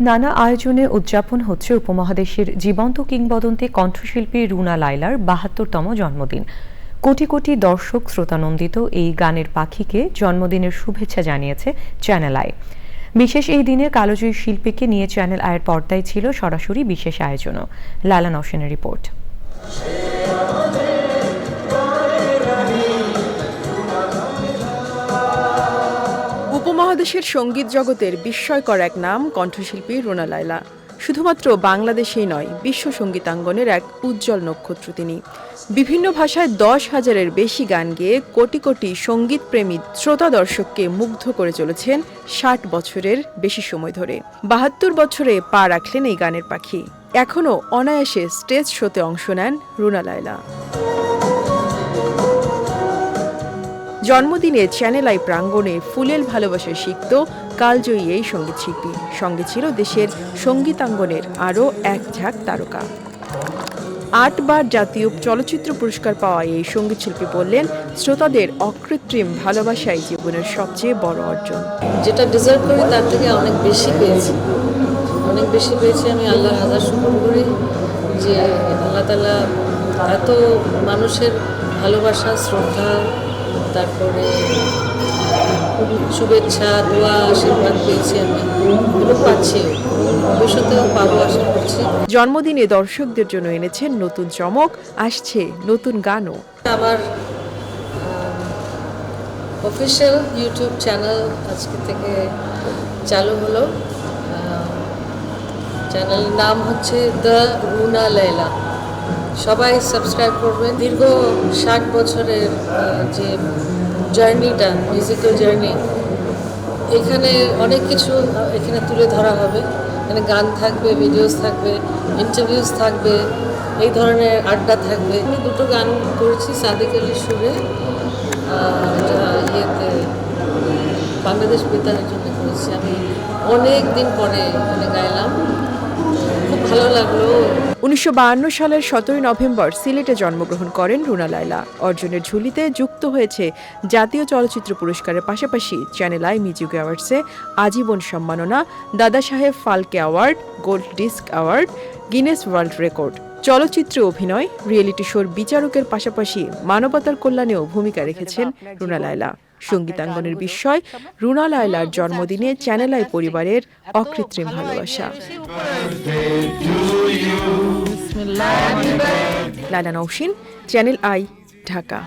নানা আয়োজনে উদযাপন হচ্ছে উপমহাদেশের জীবন্ত কিংবদন্তি কণ্ঠশিল্পী রুনা লাইলার বাহাত্তরতম জন্মদিন। কোটি কোটি দর্শক শ্রোতানন্দিত এই গানের পাখিকে জন্মদিনের শুভেচ্ছা জানিয়েছে চ্যানেল আই বিশেষ এই দিনে কালোজয়ী শিল্পীকে নিয়ে চ্যানেল আয়ের পর্দায় ছিল সরাসরি বিশেষ আয়োজনও। লালা নওশিনের রিপোর্ট। উপমহাদেশের সংগীত জগতের বিস্ময়কর এক নাম কণ্ঠশিল্পী রোনা লায়লা। শুধুমাত্র বাংলাদেশেই নয়, বিশ্ব সঙ্গীতাঙ্গনের এক উজ্জ্বল নক্ষত্র তিনি। বিভিন্ন ভাষায় দশ হাজারের বেশি গান গেয়ে কোটি কোটি সংগীত প্রেমী শ্রোতা দর্শককে মুগ্ধ করে চলেছেন ষাট বছরের বেশি সময় ধরে। বাহাত্তর বছরে পা রাখলেন এই গানের পাখি। এখনও অনায়াসে স্টেজ শোতে অংশ নেন রুনা লায়লা। জন্মদিনে চ্যানেল আই প্রাঙ্গণে ফুলেল ভালোবাসা শিখত কালজয়ী এই সংগীত শিল্পী। সঙ্গে ছিল দেশের সঙ্গীতাঙ্গনের আরও এক ঝাঁক তারকা। আটবার জাতীয় চলচ্চিত্র পুরস্কার পাওয়া এই সংগীত শিল্পী বললেন, শ্রোতাদের অকৃত্রিম ভালোবাসাই জীবনের সবচেয়ে বড় অর্জন। যেটা ডিজার্ভ করি তার থেকে অনেক বেশি পেয়েছি। অনেক বেশি পেয়েছি আমি আল্লাহ হাজার শুকর করি যে আল্লাহ তালা এত মানুষের ভালোবাসা, শ্রদ্ধা তারপরে শুভেচ্ছা দোয়া আশীর্বাদ পেয়েছি আমি। এবং পাচ্ছি। ভবিষ্যতেও পাবো আশা করছি। জন্মদিনে দর্শকদের জন্য এনেছেন নতুন চমক আসছে নতুন গানও। আমার অফিসিয়াল ইউটিউব চ্যানেল আজকে থেকে চালু হলো। চ্যানেলের নাম হচ্ছে দ্য রুনা লেলা সবাই সাবস্ক্রাইব করবেন। দীর্ঘ ষাট বছরের যে জার্নিটা মিউজিক্যাল জার্নি এখানে অনেক কিছু এখানে তুলে ধরা হবে। এখানে গান থাকবে ভিডিওস থাকবে ইন্টারভিউস থাকবে, এই ধরনের আড্ডা থাকবে। আমি দুটো গান করেছি, সাদিক আলী সুরে ইয়েতে, বাংলাদেশ বেতারের জন্য করেছি। আমি অনেক দিন পরে এখানে গাইলাম। খুব ভালো লাগল। উনিশশো সালের সতেরোই নভেম্বর সিলেটে জন্মগ্রহণ করেন রুনা লায়লা। অর্জনের ঝুলিতে যুক্ত হয়েছে জাতীয় চলচ্চিত্র পুরস্কারের পাশাপাশি চ্যানেল আই মিউজিক অ্যাওয়ার্ডসে আজীবন সম্মাননা, Dada Saheb Phalke award, gold disc award, Guinness world record. চলচ্চিত্রে অভিনয়, রিয়েলিটি শোর বিচারকের পাশাপাশি মানবতার কল্যাণেও ভূমিকা রেখেছেন রুনা লায়লা। সঙ্গীতাঙ্গনের বিস্ময় রুনা লায়লার জন্মদিনে চ্যানেল আই পরিবারের অকৃত্রিম ভালোবাসা। Laila Nausheen channel I Dhaka.